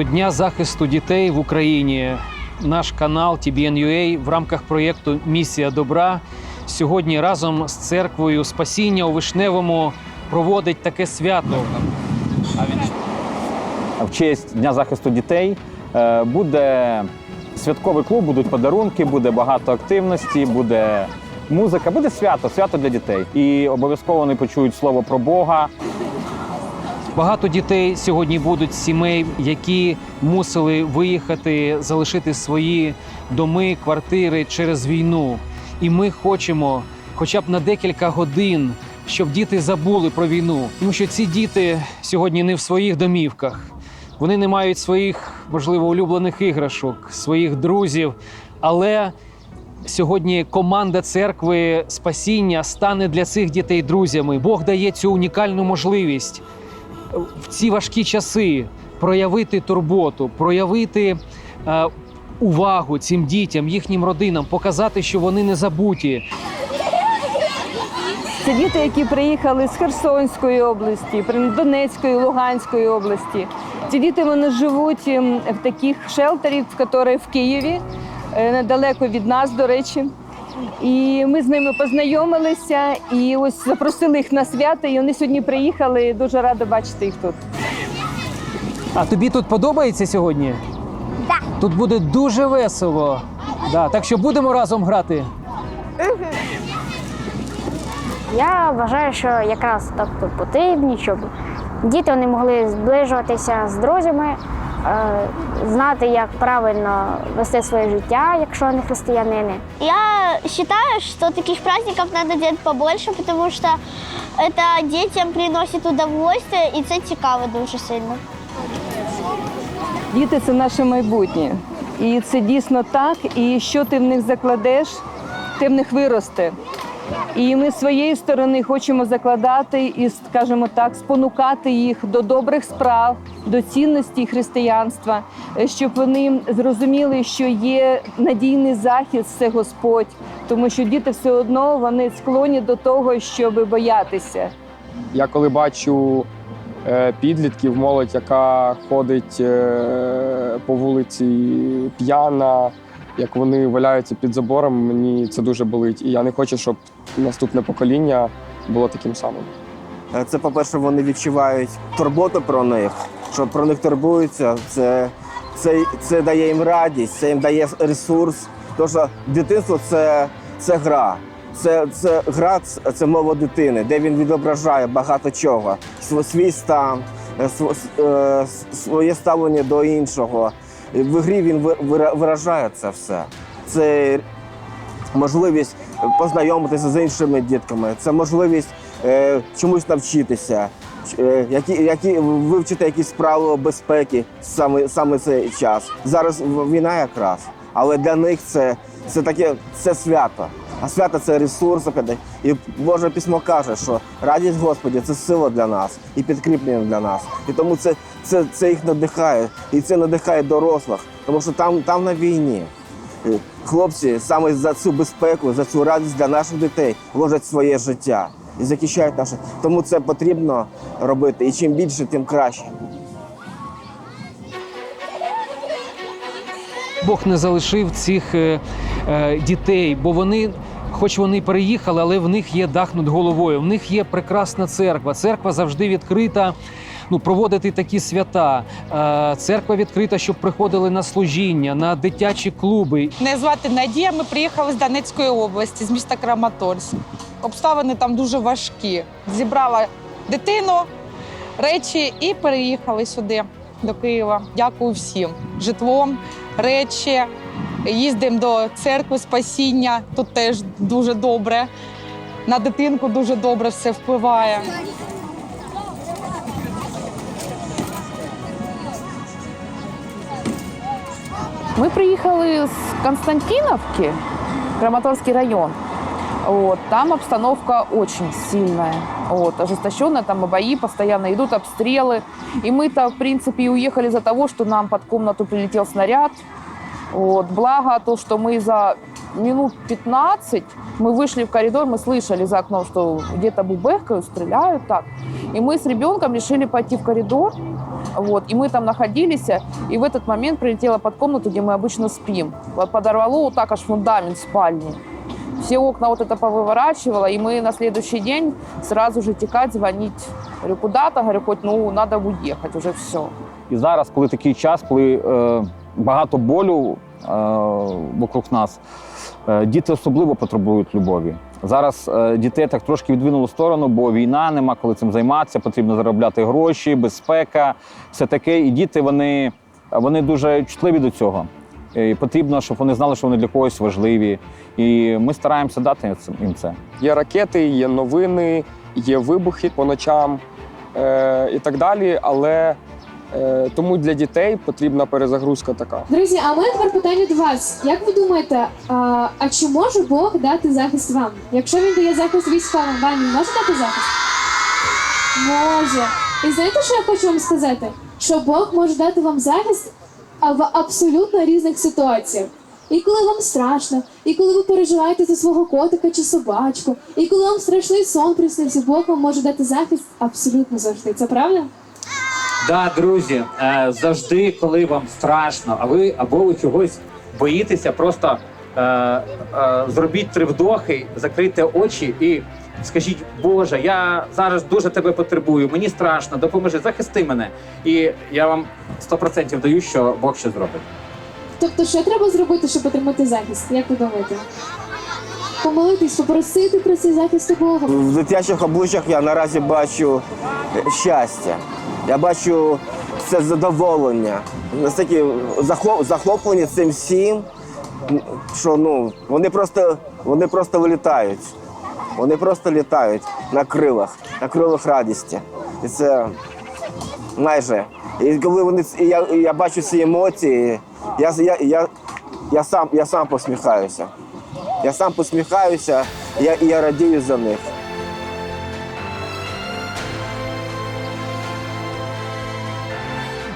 до Дня захисту дітей в Україні. Наш канал TBN.UA в рамках проєкту Місія добра сьогодні разом з церквою Спасіння у Вишневому проводить таке свято. в честь Дня захисту дітей е, буде святковий клуб, будуть подарунки, буде багато активності, буде музика, буде свято, свято для дітей. І обов'язково вони почують слово про Бога. Багато дітей сьогодні будуть сімей, які мусили виїхати, залишити свої доми, квартири через війну. І ми хочемо, хоча б на декілька годин, щоб діти забули про війну. Тому що ці діти сьогодні не в своїх домівках. Вони не мають своїх, можливо, улюблених іграшок, своїх друзів. Але сьогодні команда церкви спасіння стане для цих дітей друзями. Бог дає цю унікальну можливість в ці важкі часи проявити турботу, проявити е, увагу цим дітям, їхнім родинам, показати, що вони не забуті. Це діти, які приїхали з Херсонської області, Донецької, Луганської області. Ці діти вони живуть ем, в таких шелтерах, які в Києві, е, недалеко від нас, до речі. І ми з ними познайомилися і ось запросили їх на свято. І вони сьогодні приїхали. і Дуже рада бачити їх тут. А тобі тут подобається сьогодні? Так. Тут буде дуже весело. Да, так що будемо разом грати. Я вважаю, що якраз тобто потрібні, щоб діти вони могли зближуватися з друзями, знати, як правильно вести своє життя, якщо вони християнини. Я считаю, что таких праздников надо делать побольше, потому что это детям приносит удовольствие і це цікаво дуже сильно. Діти це наше майбутнє. І це дійсно так. І що ти в них закладеш, ти в них виросте. І ми з своєї сторони хочемо закладати і, скажімо так, спонукати їх до добрих справ, до цінності християнства, е, щоб вони зрозуміли, що є надійний захист це Господь, тому що діти все одно вони склонні до того, щоб боятися. Я коли бачу е, підлітків, молодь, яка ходить е, по вулиці п'яна, як вони валяються під забором, мені це дуже болить. І я не хочу, щоб наступне покоління було таким самим. Це, по-перше, вони відчувають турботу про них, що про них турбуються. Це, це, це дає їм радість, це їм дає ресурс. Тому що дитинство це, це гра. Це, це гра, це- мова дитини, де він відображає багато чого. Св- Свій стан, е, е, своє ставлення до іншого. В грі він виражає це все. Це можливість познайомитися з іншими дітками, це можливість е, чомусь навчитися, які, які вивчити якісь правила безпеки саме, саме цей час. Зараз війна якраз, але для них це, це таке це свято. А свято це ресурс. І Боже письмо каже, що радість Господі це сила для нас і підкріплення для нас. І тому це, це, це їх надихає, і це надихає дорослих, тому що там, там на війні. Е, Хлопці саме за цю безпеку, за цю радість для наших дітей вложать своє життя і захищають наше. Тому це потрібно робити. І чим більше, тим краще. Бог не залишив цих е, е, дітей, бо вони, хоч вони переїхали, але в них є дах над головою. В них є прекрасна церква. Церква завжди відкрита. Ну, проводити такі свята. Е, церква відкрита, щоб приходили на служіння, на дитячі клуби. Мене звати Надія. Ми приїхали з Донецької області, з міста Краматорськ. Обставини там дуже важкі. Зібрала дитину, речі і переїхали сюди, до Києва. Дякую всім. Житлом, речі. Їздимо до церкви спасіння. Тут теж дуже добре. На дитинку дуже добре все впливає. Мы приехали с Константиновки, Краматорский район. Вот, там обстановка очень сильная, вот, ожесточенная, там и бои, постоянно идут обстрелы. И мы-то, в принципе, и уехали за того, что нам под комнату прилетел снаряд. Вот, благо то, что мы за минут 15 мы вышли в коридор, мы слышали за окном, что где-то бубехкают, стреляют так. И мы с ребенком решили пойти в коридор, Вот, и мы там находились, и в этот момент прилетела под комнату, где мы обычно спим. Вот подорвало вот так аж фундамент спальни. Все окна вот это повыворачивало, и мы на следующий день сразу же текать, звонить. Говорю, куда-то, говорю, хоть, ну, надо уехать, уже все. І зараз, коли такий час, коли е, багато болю е, вокруг нас, е, діти особливо потребують любові. Зараз е, дітей так трошки відвинуло в сторону, бо війна, нема коли цим займатися, потрібно заробляти гроші, безпека, все таке. І діти вони, вони дуже чутливі до цього. І потрібно, щоб вони знали, що вони для когось важливі. І ми стараємося дати їм це. Є ракети, є новини, є вибухи по ночам е, і так далі. Але е, тому для дітей потрібна перезагрузка така. Друзі, а мене тепер питання до вас. Як ви думаєте, а, а чи може Бог дати захист вам? Якщо він дає захист військовим, вам він може дати захист? Може. І знаєте, що я хочу вам сказати? Що Бог може дати вам захист а, в абсолютно різних ситуаціях. І коли вам страшно, і коли ви переживаєте за свого котика чи собачку, і коли вам страшний сон приснився, Бог вам може дати захист абсолютно завжди. Це правда? Да, друзі, е, завжди, коли вам страшно, а ви або ви чогось боїтеся, просто зробіть три вдохи, закрийте очі і скажіть, Боже, я зараз дуже тебе потребую, мені страшно, допоможи, захисти мене. І я вам 100% даю, що Бог ще зробить. Тобто, що треба зробити, щоб отримати захист? Як ви думаєте? Помолитись, попросити про цей захист у Бога. В дитячих обличчях я наразі бачу щастя. Я бачу це задоволення. Настільки захоп- захоплені цим всім, що ну, вони просто, вони просто вилітають. Вони просто літають на крилах, на крилах радісті. І це майже. І коли вони і я, і я бачу ці емоції, я, я, я, я, сам, я сам посміхаюся. Я сам посміхаюся, я, і я радію за них.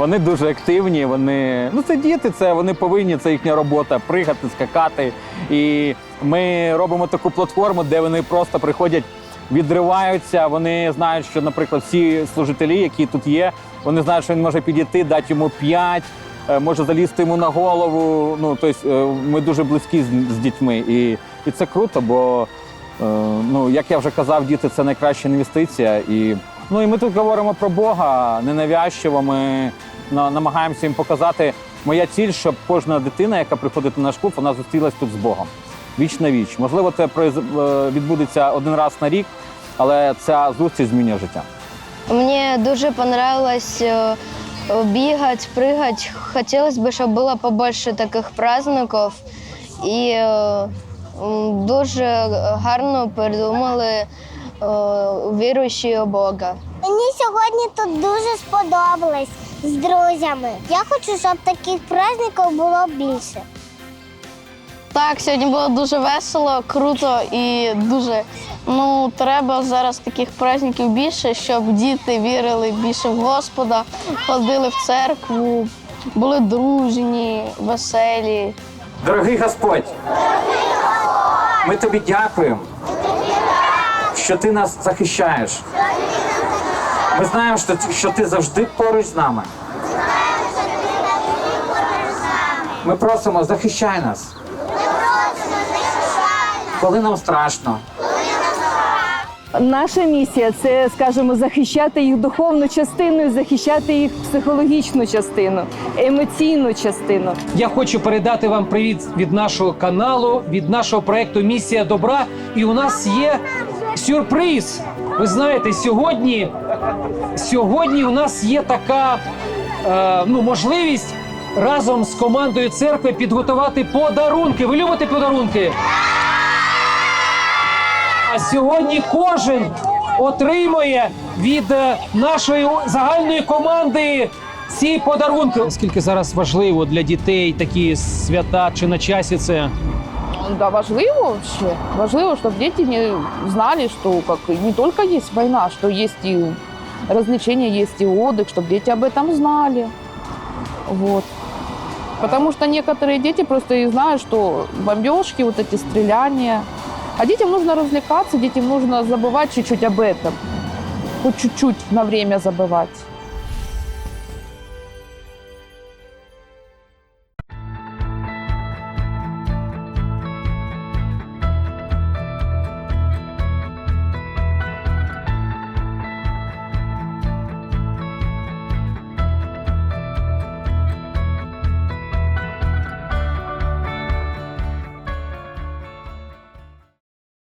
Вони дуже активні. Вони ну це діти, це вони повинні, це їхня робота пригати, скакати. І ми робимо таку платформу, де вони просто приходять, відриваються. Вони знають, що, наприклад, всі служителі, які тут є, вони знають, що він може підійти, дати йому п'ять, е, може залізти йому на голову. Ну тобто е, ми дуже близькі з, з дітьми, і, і це круто, бо Е, Ну, як я вже казав, діти це найкраща інвестиція. І, ну, і ми тут говоримо про Бога ненавязчиво. Ми на- намагаємося їм показати. Моя ціль, щоб кожна дитина, яка приходить на наш клуб, вона зустрілась тут з Богом. Віч на віч. Можливо, це произ- е, відбудеться один раз на рік, але ця зустріч змінює життя. Мне дуже понравилось э, э, бегать, прыгать. Хотелось бы, чтобы было побольше таких праздників. І е, м, дуже гарно придумали е, віруючі у Бога. Мені сьогодні тут дуже сподобалось з друзями. Я хочу, щоб таких праздників було більше. Так, сьогодні було дуже весело, круто і дуже. Ну, треба зараз таких праздників більше, щоб діти вірили більше в Господа, ходили в церкву, були дружні, веселі. Дорогий Господь, ми тобі дякуємо, що ти нас захищаєш. Ми знаємо, що, ти- що ти завжди поруч з нами. Ми просимо, захищай нас. Коли нам страшно, Наша місія це, скажімо, захищати їх духовну частину, і захищати їх психологічну частину, емоційну частину. Я хочу передати вам привіт від нашого каналу, від нашого проекту Місія добра. І у нас є сюрприз. Ви знаєте, сьогодні, сьогодні у нас є така е, ну, можливість разом з командою церкви підготувати подарунки. Ви любите подарунки? А сьогодні кожен отримує від е, нашої загальної команди ці подарунки. Оскільки зараз важливо для дітей такі свята чи на часі це. Да, важливо вообще. Важливо, чтобы дети не знали, что как не только есть война, что есть и развлечения, есть и отдых, чтобы дети об этом знали. Вот. Потому что некоторые дети просто и знают, что бомбежки, вот эти стреляния. А детям нужно развлекаться, детям нужно забывать чуть-чуть об этом. Хоть чуть-чуть на время забывать.